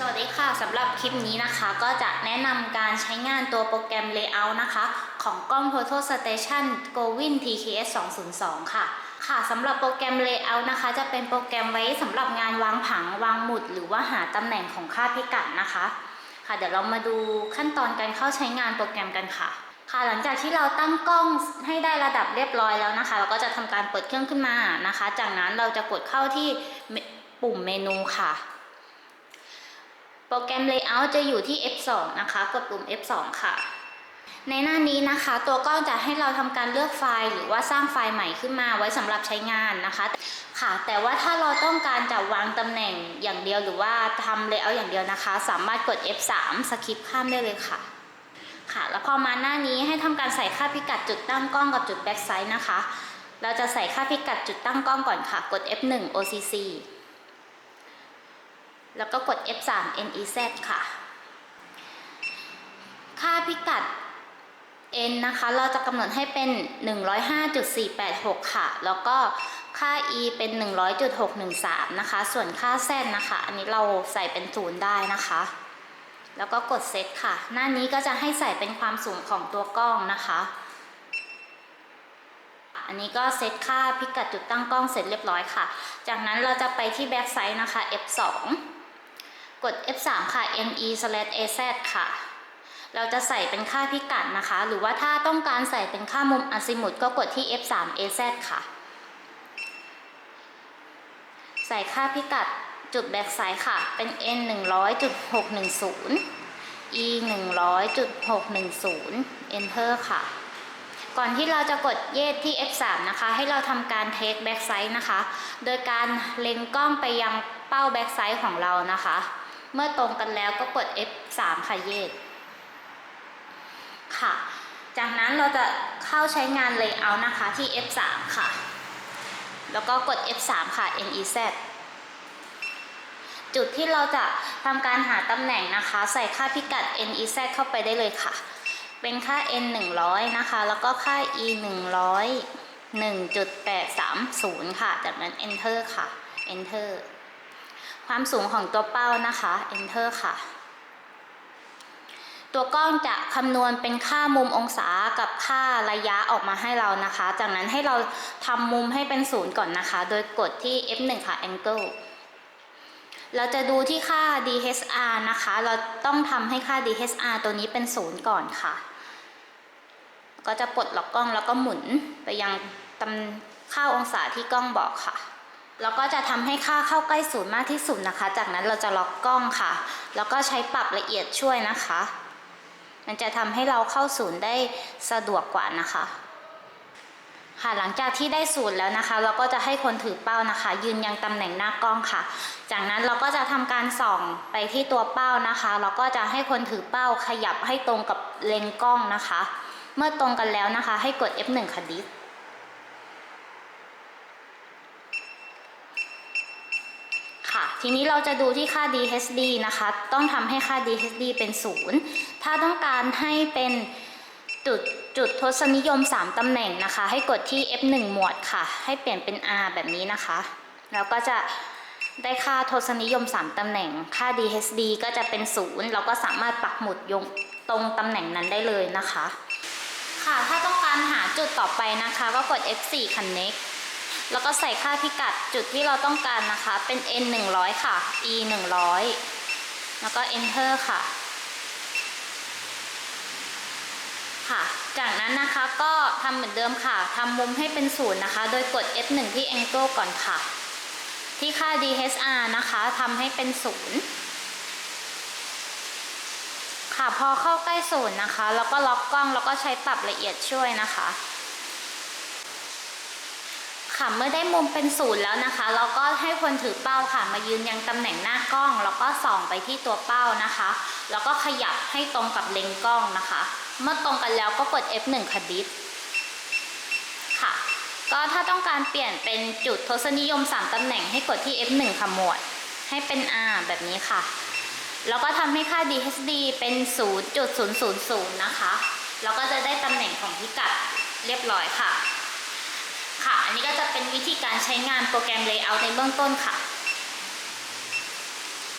สวัสดีค่ะสำหรับคลิปนี้นะคะก็จะแนะนำการใช้งานตัวโปรแกรม Layout นะคะ ของกล้อง Total Station Govin TKS 202 ค่ะ ค่ะสำหรับโปรแกรม Layout นะคะ จะเป็นโปรแกรมไว้สำหรับงานวางผังวางหมุด หรือว่าหาตำแหน่งของค่าพิกัดนะคะ ค่ะเดี๋ยวเรามาดูขั้นตอนการเข้าใช้งานโปรแกรมกันค่ะ ค่ะหลังจากที่เราตั้งกล้องให้ได้ระดับเรียบร้อยแล้วนะคะ เราก็จะทำการเปิดเครื่องขึ้นมานะคะ จากนั้นเราจะกดเข้าที่ปุ่มเมนูค่ะ โปรแกรม Layout จะอยู่ที่ F2 นะคะ กดปุ่ม F2 ค่ะ ในหน้านี้นะคะ ตัวกล้องจะให้เราทำการเลือกไฟล์ หรือว่าสร้างไฟล์ใหม่ขึ้นมาไว้สำหรับใช้งานนะคะ ค่ะ แต่ว่าถ้าเราต้องการจะวางตำแหน่งอย่างเดียวหรือว่าทำ Layout อย่างเดียวนะคะ สามารถกด F3 สคริปข้ามได้เลยค่ะค่ะ แล้วพอมาหน้านี้ให้ทำการใส่ค่าพิกัดจุดตั้งกล้องกับจุดแบ็กไซด์นะคะ เราจะใส่ค่าพิกัดจุดตั้งกล้องก่อนค่ะ กด F1 OCC แล้วก็กด F3 NEZ ค่ะ ค่าพิกัด n นะคะ เราจะกำหนดให้เป็น 105.486 ค่ะ แล้วก็ค่า e เป็น 100.613 นะคะ ส่วนค่า z นะคะ อันนี้เราใส่เป็นศูนย์ได้นะคะ แล้วก็กดเซตค่ะ หน้านี้ก็จะให้ใส่เป็นความสูงของตัวกล้องนะคะ อันนี้ก็เซตค่าพิกัดจุดตั้งกล้องเสร็จเรียบร้อยค่ะ จากนั้นเราจะไปที่แบ็กไซด์นะคะ F2 กด F3 ค่ะ ne/az ค่ะ เราจะใส่เป็นค่าพิกัดนะคะ หรือว่าถ้าต้องการใส่เป็นค่ามุมอะซิมุตก็กดที่ F3 az ค่ะ ใส่ค่าพิกัดจุดแบ็กไซด์ค่ะ เป็น n 100.610 e 100.610 enter ค่ะ ก่อนที่เราจะกดเยดที่ F3 นะคะ ให้เราทำการ take back side นะคะ โดยการเล็งกล้องไปยังเป้า back side ของเรานะคะ เมื่อตรงกันแล้วก็กด F3 ค่ะเยดค่ะ จากนั้นเราจะเข้าใช้งาน layout นะคะที่ F3 ค่ะ แล้วก็กด F3 ค่ะ NEZ จุดที่เราจะทำการหาตำแหน่งนะคะ ใส่ค่าพิกัด NEZ เข้าไปได้เลยค่ะ เป็นค่า n 100นะคะ แล้วก็ค่า e 100 1.830 ค่ะ จากนั้น enter ค่ะ enter ความสูงของตัวเป้านะคะ enter ค่ะ ตัวกล้องจะคำนวณเป็นค่ามุมองศากับค่าระยะออกมาให้เรานะคะ จากนั้นให้เราทำมุมให้เป็นศูนย์ก่อนนะคะ โดยกดที่ F1 ค่ะ angle เราจะดูที่ค่า DHR นะคะ เราต้องทำให้ค่า DHR ตัวนี้เป็นศูนย์ก่อนค่ะ ก็จะปลดล็อกกล้องแล้วก็หมุนไปยังตำค่าองศาที่กล้องบอกค่ะ แล้วก็จะทำให้ค่าเข้าใกล้ศูนย์มากที่สุดนะคะ จากนั้นเราจะล็อกกล้องค่ะ แล้วก็ใช้ปรับละเอียดช่วยนะคะ มันจะทำให้เราเข้าศูนย์ได้สะดวกกว่านะคะค่ะหลังจากที่ได้ศูนย์แล้วนะคะ เราก็จะให้คนถือเป้านะคะ ยืนยังตำแหน่งหน้ากล้องค่ะ จากนั้นเราก็จะทำการส่องไปที่ตัวเป้านะคะ เราก็จะให้คนถือเป้าขยับให้ตรงกับเลนกล้องนะคะ เมื่อตรงกันแล้วนะคะ ให้กด F1 ค่ะดิส ค่ะ ทีนี้เราจะดูที่ค่า DHD นะคะ ต้องทำให้ค่า DHD เป็นศูนย์ถ้าต้องการให้เป็นจุดจุดทศนิยม 3ตำแหน่งนะคะ ให้กดที่ F1 หมวดค่ะ ให้เปลี่ยนเป็น R แบบนี้นะคะ แล้วก็จะได้ค่าทศนิยม 3ตำแหน่ง ค่า DHD ก็จะเป็นศูนย์เราก็สามารถปักหมุดยงตรงตำแหน่งนั้นได้เลยนะคะ ค่ะ ถ้าต้องการหาจุดต่อไปนะคะ ก็กด F4 Connect แล้วก็ใส่ค่าพิกัดจุดที่เราต้องการนะคะ เป็น N 100 ค่ะ E 100 แล้วก็ Enter ค่ะ ค่ะ จากนั้นนะคะก็ทำเหมือนเดิมค่ะทำมุมให้เป็นศูนย์นะคะ โดยกด F1 ที่ Angle ก่อนค่ะ ที่ค่า DHR นะคะทำให้เป็นศูนย์ค่ะพอเข้าใกล้ศูนย์นะคะ แล้วก็ล็อกกล้องแล้วก็ใช้ปรับละเอียดช่วยนะคะ ค่ะเมื่อได้มุมเป็นศูนย์แล้วนะคะ เราก็ให้คนถือเป้าค่ะ มายืนยังตำแหน่งหน้ากล้อง แล้วก็ส่องไปที่ตัวเป้านะคะ แล้วก็ขยับให้ตรงกับเลนส์กล้องนะคะ เมื่อตรงกันแล้วก็กด F1 ค่ะดิสค่ะ ก็ถ้าต้องการเปลี่ยนเป็นจุดทศนิยม 3ตำแหน่งให้กดที่ F1 ค่ะหมวด ให้เป็น R แบบนี้ค่ะ แล้วก็ทำให้ค่า DHD เป็น 0.000 นะคะ แล้วก็จะได้ตำแหน่งของพิกัดเรียบร้อยค่ะ ค่ะ อันนี้ก็จะเป็นวิธีการใช้งานโปรแกรม Layout ในเบื้องต้นค่ะ